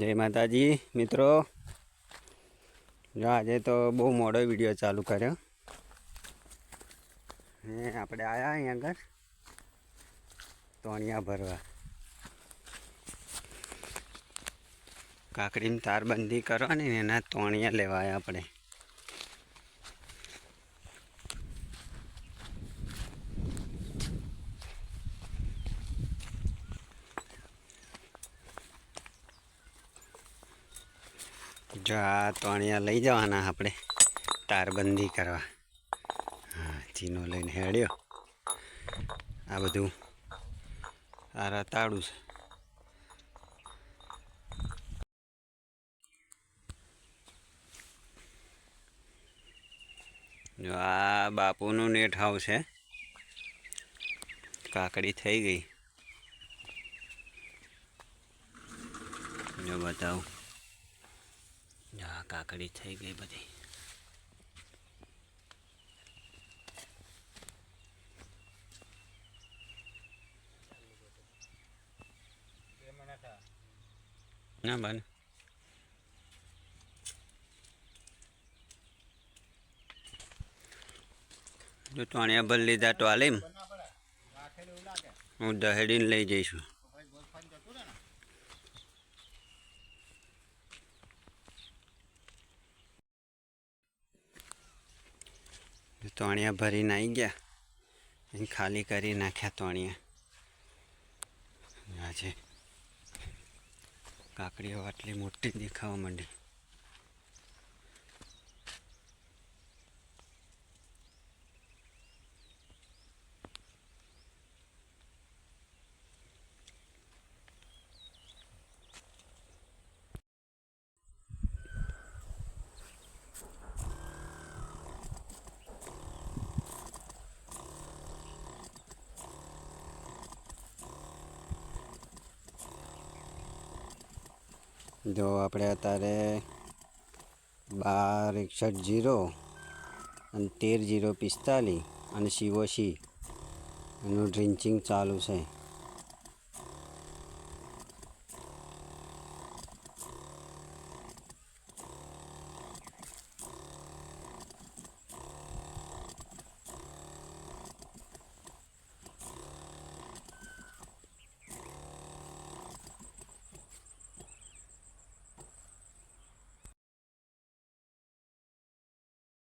જય માતાજી, મિત્રો. જો આજે તો બહુ મોડો વીડિયો ચાલુ કર્યો. આપણે આવ્યા અહીંયા આગળ, તોણિયા ભરવા. કાકડીની તારબંધી કરવાની ને એના તોણિયા લેવા આપણે. જો આ તોણિયા લઈ જવાના આપણે તારબંધી કરવા. હા, ચીનો લઈને હેડ્યો. આ બધું આ રતાળું છે. જો આ બાપુનું નેટ હાઉસ છે. કાકડી થઈ ગઈ. જો બતાવું. આ કાકડી થઈ ગઈ બધી. ના બને. જો ટોણિયા ભર લીધા તો આલીમ. હું દહેડીને લઈ જઈશું. તોણિયા ભરીને આવી ગયા. અહીં ખાલી કરી નાખ્યા તોણિયા. આજે કાકડીઓ આટલી મોટી દેખાવા માંડી. જો આપણે અત્યારે બાર, એકસઠ, જીરો અને તેર, જીરો, પિસ્તાલીસ અને શિવો સી એનું ડ્રિંચિંગ ચાલુ છે.